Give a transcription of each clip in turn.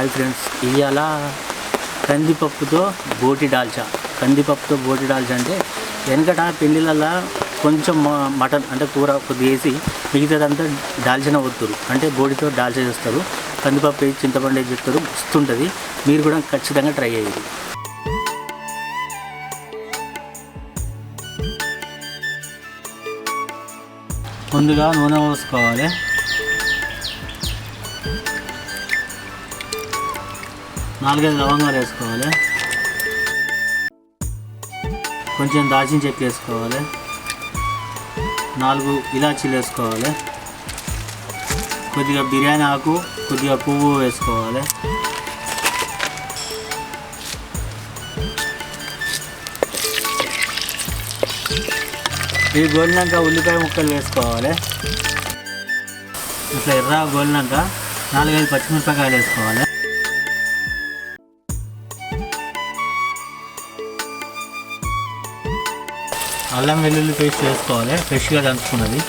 Hi friends ఇవాళ కందిపప్పుతో బోటి డాల్చా. కందిపప్పుతో బోటి దాల్చా అంటే వెనకట పెళ్ళిళ్ళల్లో కొంచెం మటన్ అంటే కూర కొద్దిగా వేసి మిగతాదంతా దాల్చిన వత్తురు. అంటే బోటితో డాల్చా చేస్తారు. కందిపప్పు వేసి చింతపండు వేసి చేస్తారు వస్తుంటుంది మీరు కూడా ఖచ్చితంగా ట్రై చేయాలి ముందుగా నూనె పోసుకోవాలి. నాలుగైదు లవంగాలు వేసుకోవాలి. కొంచెం దాల్చిన చెక్క వేసుకోవాలి. నాలుగు ఇలాచీలు వేసుకోవాలి. కొద్దిగా బిర్యానీ ఆకు కొద్దిగా పువ్వు వేసుకోవాలి. ఇవి గోలినాక ఉల్లిపాయ ముక్కలు వేసుకోవాలి. ఇట్లా ఎర్ర గోలినాక నాలుగైదు పచ్చిమిరపకాయలు వేసుకోవాలి. అల్లం వెల్లుల్లి పేస్ట్ వేసుకోవాలి ఫ్రెష్గా దంచుకున్నది.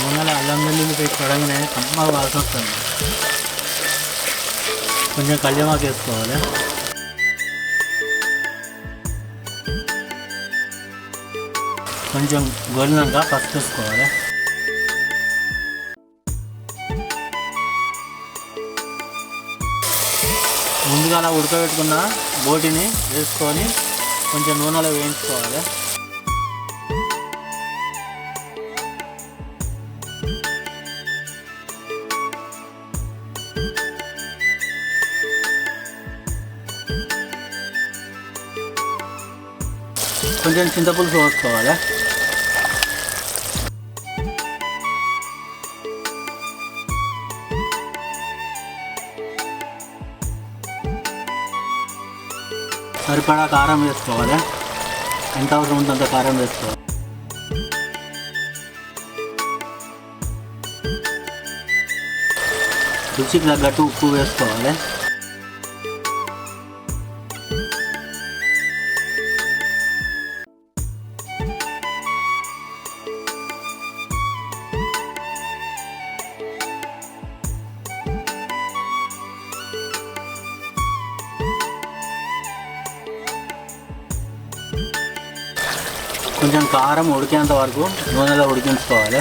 నూనెలో అల్లం వెల్లుల్లి పేస్ట్ పడగానే కమ్మ వాసన వస్తుంది కొంచెం కళ్యమాకు వేసుకోవాలి. కొంచెం గోలినాక పసుపు వేసుకోవాలి. ముందుగా అలా ఉడకబెట్టుకున్న బోటిని వేసుకొని కొంచెం నూనెలో వేయించుకోవాలి. కొంచెం చింతపులుసు పోసుకోవాలి. సరిపడా కారం వేసుకోవాలి. ఎంత అవసరం ఉంటే అంత కారం వేసుకోవాలి. రుచికి తగ్గట్టు ఉప్పు వేసుకోవాలి. కొంచెం కారం ఉడికేంత వరకు నూనెలో ఉడికించుకోవాలి.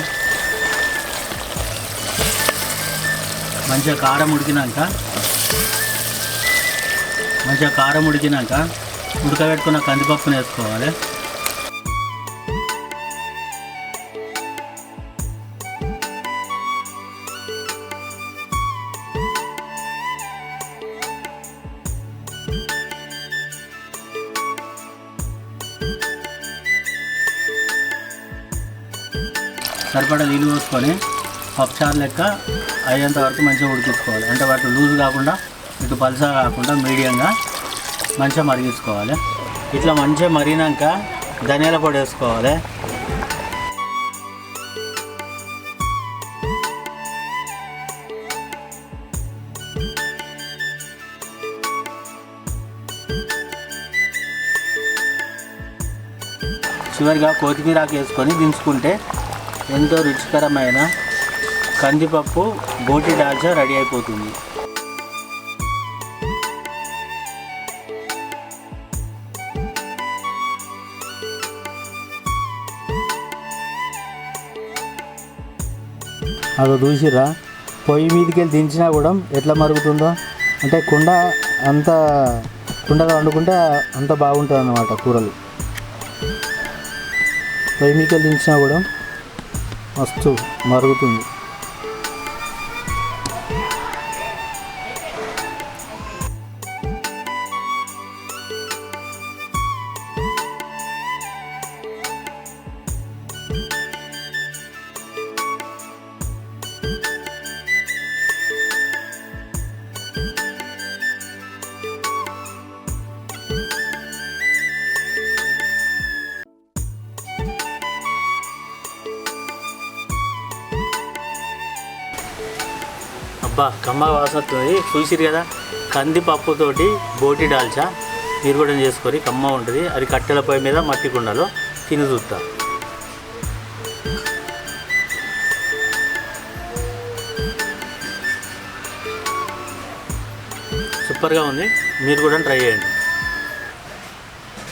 మంచిగా కారం ఉడికినాక మంచిగా కారం ఉడికినాక ఉడకబెట్టుకున్న కందిపప్పును వేసుకోవాలి. సరిపడా నీళ్ళు పోసుకొని పప్పుచారు లెక్క అయ్యేంత వరకు మంచిగా ఉడికించుకోవాలి. అంటే వాటి లూజ్ కాకుండా ఇటు పలుసా కాకుండా మీడియంగా మంచిగా మరిగించుకోవాలి. ఇట్లా మంచిగా మరిగినాక ధనియాల పొడి వేసుకోవాలి. చివరిగా కొత్తిమీర ఆకు వేసుకొని దించుకుంటే ఎంతో రుచికరమైన కందిపప్పు బోటి దాల్చా రెడీ అయిపోతుంది. అదో చూసిర్రా? పొయ్యి మీదకి వెళ్ళి దించినా కూడా ఎట్లా మరుగుతుందో? అంటే కుండ అంత కుండలో వండుకుంటే అంత బాగుంటుంది అన్నమాట కూరలు. పొయ్యి మీదకి వెళ్ళి దించినా కూడా మస్తు మరుగుతుంది. అబ్బా కమ్మ వాసన వస్తుంది చూసిరు కదా కందిపప్పుతోటి బోటి డాల్చా. నీరు కూడా చేసుకొని కమ్మ ఉంటుంది. అది కట్టెల పొయ్యి మీద మట్టి కుండలో తిని చూస్తా సూపర్గా ఉంది. మీరు కూడా ట్రై చేయండి.